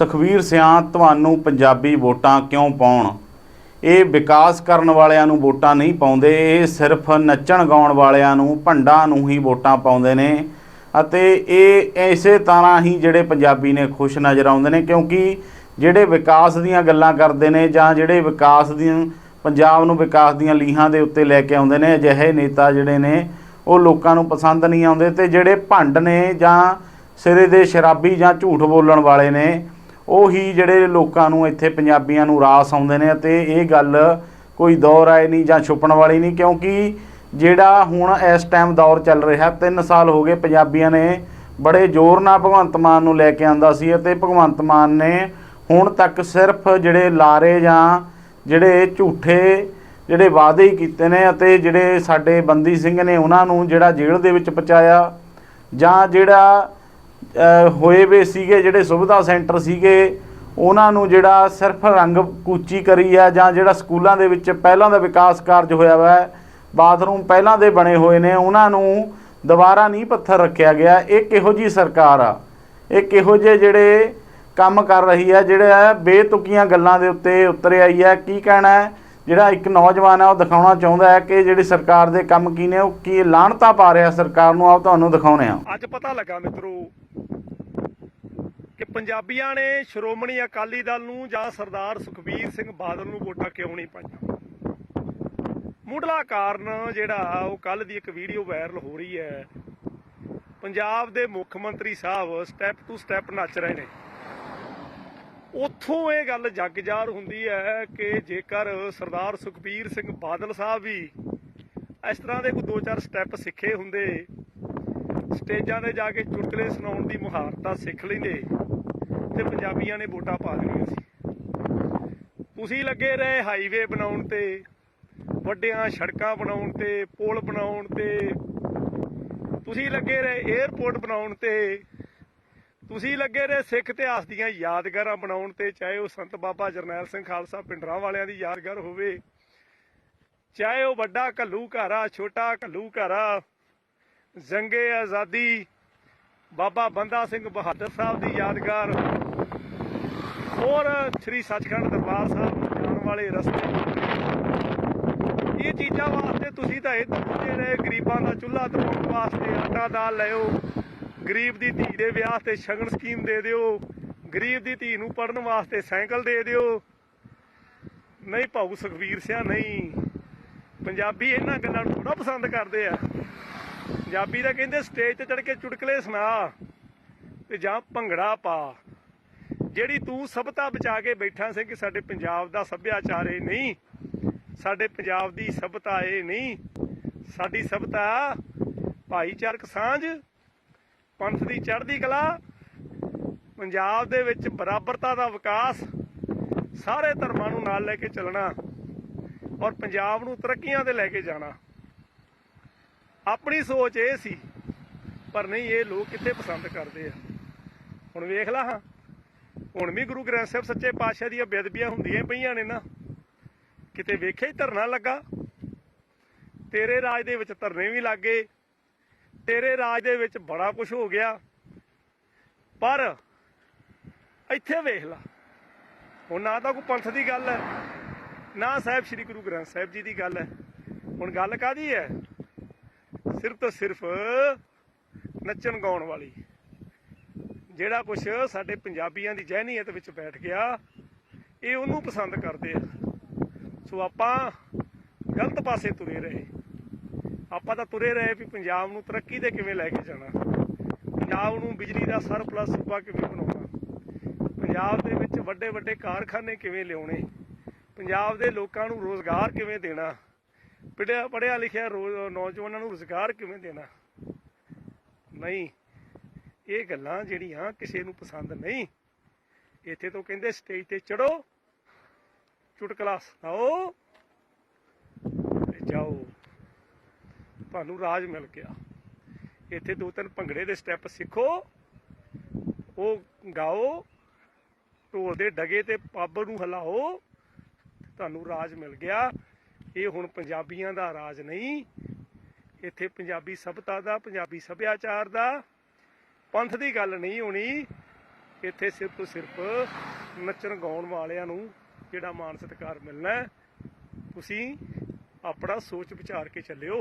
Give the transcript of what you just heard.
ਸੁਖਵੀਰ ਸਿਆਂ ਤੁਹਾਨੂੰ ਪੰਜਾਬੀ ਵੋਟਾਂ ਕਿਉਂ ਪਾਉਣ? ਇਹ ਵਿਕਾਸ ਕਰਨ ਵਾਲਿਆਂ ਨੂੰ ਵੋਟਾਂ ਨਹੀਂ ਪਾਉਂਦੇ, ਇਹ ਸਿਰਫ ਨੱਚਣ ਗਾਉਣ ਵਾਲਿਆਂ ਨੂੰ, ਭੰਡਾਂ ਨੂੰ ਹੀ ਵੋਟਾਂ ਪਾਉਂਦੇ ਨੇ ਅਤੇ ਇਹ ਇਸੇ ਤਰ੍ਹਾਂ ਹੀ ਜਿਹੜੇ ਪੰਜਾਬੀ ਨੇ ਖੁਸ਼ ਨਜ਼ਰ ਆਉਂਦੇ ਨੇ, ਕਿਉਂਕਿ ਜਿਹੜੇ ਵਿਕਾਸ ਦੀਆਂ ਗੱਲਾਂ ਕਰਦੇ ਨੇ ਜਾਂ ਜਿਹੜੇ ਵਿਕਾਸ ਦੀਆਂ, ਪੰਜਾਬ ਨੂੰ ਵਿਕਾਸ ਦੀਆਂ ਲੀਹਾਂ ਦੇ ਉੱਤੇ ਲੈ ਕੇ ਆਉਂਦੇ ਨੇ, ਅਜਿਹੇ ਨੇਤਾ ਜਿਹੜੇ ਨੇ, ਉਹ ਲੋਕਾਂ ਨੂੰ ਪਸੰਦ ਨਹੀਂ ਆਉਂਦੇ ਤੇ ਜਿਹੜੇ ਭੰਡ ਨੇ ਜਾਂ ਸਿਰੇ ਦੇ ਸ਼ਰਾਬੀ ਜਾਂ ਝੂਠ ਬੋਲਣ ਵਾਲੇ ਨੇ ਉਹੀ ਜਿਹੜੇ ਲੋਕਾਂ ਨੂੰ ਇੱਥੇ ਪੰਜਾਬੀਆਂ ਨੂੰ ਰਾਸ ਆਉਂਦੇ ਨੇ ਅਤੇ ਇਹ ਗੱਲ ਕੋਈ ਦੌਰ ਆਏ ਨਹੀਂ ਜਾਂ ਛੁਪਣ ਵਾਲੀ ਨਹੀਂ, ਕਿਉਂਕਿ ਜਿਹੜਾ ਹੁਣ ਇਸ ਟਾਈਮ ਦੌਰ ਚੱਲ ਰਿਹਾ 3 ਸਾਲ ਹੋ ਗਏ ਪੰਜਾਬੀਆਂ ਨੇ ਬੜੇ ਜ਼ੋਰ ਨਾਲ ਭਗਵੰਤ ਮਾਨ ਨੂੰ ਲੈ ਕੇ ਆਂਦਾ ਸੀ ਅਤੇ ਭਗਵੰਤ ਮਾਨ ਨੇ ਹੁਣ ਤੱਕ ਸਿਰਫ ਜਿਹੜੇ ਲਾਰੇ ਜਾਂ ਜਿਹੜੇ ਝੂਠੇ ਜਿਹੜੇ ਵਾਅਦੇ ਹੀ ਕੀਤੇ ਨੇ ਅਤੇ ਜਿਹੜੇ ਸਾਡੇ ਬੰਦੀ ਸਿੰਘ ਨੇ ਉਹਨਾਂ ਨੂੰ ਜਿਹੜਾ ਜੇਲ੍ਹ ਦੇ ਵਿੱਚ ਪਹੁੰਚਾਇਆ ਜਾਂ ਜਿਹੜਾ ਹੋਏ ਵੇ ਸੀਗੇ, ਜਿਹੜੇ ਸੁਵਿਧਾ ਸੈਂਟਰ ਸੀਗੇ, ਉਹਨਾਂ ਨੂੰ ਜਿਹੜਾ ਸਿਰਫ ਰੰਗ ਕੂਚੀ ਕਰੀ ਆ ਜਾਂ ਜਿਹੜਾ ਸਕੂਲਾਂ ਦੇ ਵਿੱਚ ਪਹਿਲਾਂ ਦਾ ਵਿਕਾਸ ਕਾਰਜ ਹੋਇਆ ਵਾ, ਬਾਥਰੂਮ ਪਹਿਲਾਂ ਦੇ ਬਣੇ ਹੋਏ ਨੇ, ਉਹਨਾਂ ਨੂੰ ਦੁਬਾਰਾ ਨਹੀਂ ਪੱਥਰ ਰੱਖਿਆ ਗਿਆ। ਇਹ ਕਿਹੋ ਜੀ ਸਰਕਾਰ ਆ? ਇਹ ਕਿਹੋ ਜਿਹੇ ਜਿਹੜੇ ਕੰਮ ਕਰ ਰਹੀ ਹੈ ਜਿਹੜਾ ਬੇਤੁਕੀਆਂ ਗੱਲਾਂ ਦੇ ਉੱਤੇ ਉਤਰ ਆਈ ਹੈ ਕੀ ਕਹਿਣਾ ਹੈ? ਜਿਹੜਾ ਇੱਕ ਨੌਜਵਾਨ ਹੈ ਉਹ ਦਿਖਾਉਣਾ ਚਾਹੁੰਦਾ ਹੈ ਕਿ ਜਿਹੜੀ ਸਰਕਾਰ ਦੇ ਕੰਮ ਕੀ ਨੇ, ਉਹ ਕੀ ਲਾਹਣਤਾ ਪਾ ਰਿਹਾ ਸਰਕਾਰ ਨੂੰ? ਆਪ ਤੁਹਾਨੂੰ ਦਿਖਾਉਣੇ ਆ ਅੱਜ ਪਤਾ ਲੱਗਾ ਮਿੱਤਰੋ ਕਿ ਪੰਜਾਬੀਆਂ ਨੇ ਸ਼੍ਰੋਮਣੀ ਅਕਾਲੀ ਦਲ ਨੂੰ ਜਾਂ ਸਰਦਾਰ ਸੁਖਬੀਰ ਸਿੰਘ ਬਾਦਲ ਨੂੰ ਵੋਟਾਂ ਕਿਉਂ ਨਹੀਂ ਪਾਈਆਂ? ਮੁੱਢਲਾ ਕਾਰਨ ਜਿਹੜਾ ਉਹ ਕੱਲ ਦੀ ਇੱਕ ਵੀਡੀਓ ਵਾਇਰਲ ਹੋ ਰਹੀ ਹੈ। ਪੰਜਾਬ ਦੇ ਮੁੱਖ ਮੰਤਰੀ ਸਾਹਿਬ ਸਟੈਪ ਟੂ ਸਟੈਪ ਨੱਚ ਰਹੇ ਨੇ। ਉੱਥੋਂ ਇਹ ਗੱਲ ਜਗਜ਼ਾਰ ਹੁੰਦੀ ਹੈ ਕਿ ਜੇਕਰ ਸਰਦਾਰ ਸੁਖਬੀਰ ਸਿੰਘ ਬਾਦਲ ਸਾਹਿਬ ਵੀ ਇਸ ਤਰ੍ਹਾਂ ਦੇ ਕੋਈ ਦੋ ਚਾਰ ਸਟੈਪ ਸਿੱਖੇ ਹੁੰਦੇ, ਸਟੇਜਾਂ ਤੇ ਜਾ ਕੇ ਚੁਟਕਲੇ ਸੁਣਾਉਣ ਦੀ ਮੁਹਾਰਤਾਂ ਸਿੱਖ ਲੈਂਦੇ ਤੇ ਪੰਜਾਬੀਆਂ ਨੇ ਵੋਟਾਂ ਪਾ ਦੇਣੀਆਂ ਸੀ। ਤੁਸੀਂ ਲੱਗੇ ਰਹੇ ਹਾਈਵੇ ਬਣਾਉਣ ਤੇ, ਵੱਡੀਆਂ ਸੜਕਾਂ ਬਣਾਉਣ ਤੇ, ਪੁਲ ਬਣਾਉਣ ਤੇ। ਤੁਸੀਂ ਲੱਗੇ ਰਹੇ 에ਅਰਪੋਰਟ ਬਣਾਉਣ ਤੇ। ਤੁਸੀਂ ਲੱਗੇ ਰਹੇ ਸਿੱਖ ਇਤਿਹਾਸ ਦੀਆਂ ਯਾਦਗਾਰਾਂ ਬਣਾਉਣ ਤੇ, ਚਾਹੇ ਉਹ ਸੰਤ ਬਾਬਾ ਜਰਨੈਲ ਸਿੰਘ ਖਾਲਸਾ ਪਿੰਡਰਾਂ ਵਾਲਿਆਂ ਦੀ ਯਾਦਗਾਰ ਹੋਵੇ, ਚਾਹੇ ਉਹ ਵੱਡਾ ਘੱਲੂ ਘਾਰਾ, ਛੋਟਾ ਘੱਲੂ ਘਾਰਾ, ਜੰਗੇ ਆਜ਼ਾਦੀ, ਬਾਬਾ ਬੰਦਾ ਸਿੰਘ ਬਹਾਦਰ ਸਾਹਿਬ ਦੀ ਯਾਦਗਾਰ ਹੋਰ ਸ੍ਰੀ ਸੱਚਖੰਡ ਦਰਬਾਰ ਸਾਹਿਬ ਨੂੰ ਜਾਣ ਵਾਲੇ ਰਸਤੇ ਇਹ ਚੀਜ਼ਾਂ ਵਾਸਤੇ ਤੁਸੀਂ ਤਾਂ ਇਹ ਪੁੱਛਦੇ ਰਹੇ, ਗਰੀਬਾਂ ਦਾ ਚੁੱਲ੍ਹਾ ਤਪਾਉਣ ਵਾਸਤੇ ਆਟਾ ਦਾਲ ਲਿਓ ਗਰੀਬ ਦੀ ਧੀ ਦੇ ਵਿਆਹ ਤੇ ਸ਼ਗਨ ਸਕੀਮ ਦੇ ਦਿਓ, ਗਰੀਬ ਦੀ ਧੀ ਨੂੰ ਪੜਨ ਵਾਸਤੇ ਸਾਈਕਲ ਦੇ ਦਿਓ। ਨਹੀਂ ਭਾਊ ਸੁਖਵੀਰ ਸਿਆ, ਨਹੀਂ। ਪੰਜਾਬੀ ਇਹਨਾਂ ਗੱਲਾਂ ਨੂੰ ਥੋੜਾ ਪਸੰਦ ਕਰਦੇ ਆ। ਪੰਜਾਬੀ ਦਾ ਕਹਿੰਦੇ, ਸਟੇਜ ਤੇ ਚੜ ਕੇ ਚੁਟਕਲੇ ਸੁਣਾ ਤੇ ਜਾਂ ਭੰਗੜਾ ਪਾ। ਜਿਹੜੀ ਤੂੰ ਸਭਤਾ ਬਚਾ ਕੇ ਬੈਠਾ ਸੀ ਕਿ ਸਾਡੇ ਪੰਜਾਬ ਦਾ ਸੱਭਿਆਚਾਰ ਇਹ ਨਹੀਂ, ਸਾਡੇ ਪੰਜਾਬ ਦੀ ਸਭਤਾ ਇਹ ਨਹੀਂ, ਸਾਡੀ ਸਭਤਾ ਭਾਈਚਾਰਕ ਸਾਂਝ, ਪੰਥ ਦੀ ਚੜ੍ਹਦੀ ਕਲਾ, ਪੰਜਾਬ ਦੇ ਵਿੱਚ ਬਰਾਬਰਤਾ ਦਾ ਵਿਕਾਸ, ਸਾਰੇ ਧਰਮਾਂ ਨੂੰ ਨਾਲ ਲੈ ਕੇ ਚੱਲਣਾ ਔਰ ਪੰਜਾਬ ਨੂੰ ਤਰੱਕੀਆਂ ਤੇ ਲੈ ਕੇ ਜਾਣਾ। ਆਪਣੀ ਸੋਚ ਇਹ ਸੀ, ਪਰ ਨਹੀਂ, ਇਹ ਲੋਕ ਕਿੱਥੇ ਪਸੰਦ ਕਰਦੇ ਆ? ਹੁਣ ਵੇਖ ਲਾ ਹਾਂ। ਹੁਣ ਵੀ ਗੁਰੂ ਗ੍ਰੰਥ ਸਾਹਿਬ ਸੱਚੇ ਪਾਤਸ਼ਾਹ ਦੀਆਂ ਬੇਦਬੀਆਂ ਹੁੰਦੀਆਂ ਪਈਆਂ ਨੇ ਨਾ। ਕਿਤੇ ਵੇਖਿਆ ਹੀ ਧਰਨਾ ਲੱਗਾ। ਤੇਰੇ ਰਾਜ ਦੇ ਵਿੱਚ ਧਰਨੇ ਵੀ ਲੱਗੇ ਤੇਰੇ ਰਾਜ ਦੇ ਵਿੱਚ ਬੜਾ ਕੁਝ ਹੋ ਗਿਆ। ਪਰ ਇੱਥੇ ਵੇਖ ਲਾ। ਹੁਣ ਨਾ ਤਾਂ ਕੋਈ ਪੰਥ ਦੀ ਗੱਲ ਹੈ, ਨਾ ਸਾਹਿਬ ਸ੍ਰੀ ਗੁਰੂ ਗ੍ਰੰਥ ਸਾਹਿਬ ਜੀ ਦੀ ਗੱਲ ਹੈ। ਹੁਣ ਗੱਲ ਕਾਦੀ ਹੈ? ਸਿਰਫ ਤੋਂ ਸਿਰਫ ਨੱਚਣ ਗਾਉਣ ਵਾਲੀ। ਜਿਹੜਾ ਕੁਝ ਸਾਡੇ ਪੰਜਾਬੀਆਂ ਦੀ ਜਹਿਨੀਅਤ ਵਿੱਚ ਬੈਠ ਗਿਆ, ਇਹ ਉਹਨੂੰ ਪਸੰਦ ਕਰਦੇ ਆ। ਸੋ ਆਪਾਂ ਗਲਤ ਪਾਸੇ ਤੁਰੇ ਰਹੇ। ਆਪਾਂ ਤਾਂ ਤੁਰੇ ਰਹੇ ਵੀ ਪੰਜਾਬ ਨੂੰ ਤਰੱਕੀ ਦੇ ਕਿਵੇਂ ਲੈ ਕੇ ਜਾਣਾ। ਪੰਜਾਬ ਨੂੰ ਬਿਜਲੀ ਦਾ ਸਰਪਲਸ ਸੂਬਾ ਕਿਵੇਂ ਬਣਾਉਣਾ। ਪੰਜਾਬ ਦੇ ਵਿੱਚ ਵੱਡੇ ਵੱਡੇ ਕਾਰਖਾਨੇ ਕਿਵੇਂ ਲਿਆਉਣੇ। ਪੰਜਾਬ ਦੇ ਲੋਕਾਂ ਨੂੰ ਰੋਜ਼ਗਾਰ ਕਿਵੇਂ ਦੇਣਾ। ਪੜਿਆ ਪੜਿਆ ਲਿਖਿਆ ਰੋ- ਨੌਜਵਾਨਾਂ ਨੂੰ ਰੋਜ਼ਗਾਰ ਕਿਵੇਂ ਦੇਣਾ। ਨਹੀਂ ਇਹ ਗੱਲਾਂ ਜਿਹੜੀਆਂ ਕਿਸੇ ਨੂੰ ਪਸੰਦ ਨਹੀਂ। ਇੱਥੇ ਤੋਂ ਕਹਿੰਦੇ ਸਟੇਜ ਤੇ ਚੜੋ ਚੁਟਕਲਾ ਸੁਣਾਓ ਤੇ ਜਾਓ। ਤੁਹਾਨੂੰ ਰਾਜ ਮਿਲ ਗਿਆ। ਇੱਥੇ ਦੋ ਤਿੰਨ ਭੰਗੜੇ ਦੇ ਸਟੈਪ ਸਿੱਖੋ, ਉਹ ਗਾਓ, ਢੋਲ ਦੇ ਡਗੇ ਤੇ ਪੱਬ ਨੂੰ ਹਿਲਾਓ, ਤੁਹਾਨੂੰ ਰਾਜ ਮਿਲ ਗਿਆ। ਇਹ ਹੁਣ ਪੰਜਾਬੀਆਂ ਦਾ ਰਾਜ ਨਹੀਂ। ਇੱਥੇ ਪੰਜਾਬੀ ਸਭਤਾ ਦਾ, ਪੰਜਾਬੀ ਸੱਭਿਆਚਾਰ ਦਾ ਪੰਥ ਦੀ ਗੱਲ ਨਹੀਂ ਹੋਣੀ। ਇੱਥੇ ਸਿਰਫ ਤੋਂ ਸਿਰਫ ਨੱਚਣ ਗਾਉਣ ਵਾਲਿਆਂ ਨੂੰ ਜਿਹੜਾ ਮਾਨ ਸਤਿਕਾਰ ਮਿਲਣਾ ਤੁਸੀਂ ਆਪਣਾ ਸੋਚ ਵਿਚਾਰ ਕੇ ਚੱਲਿਓ।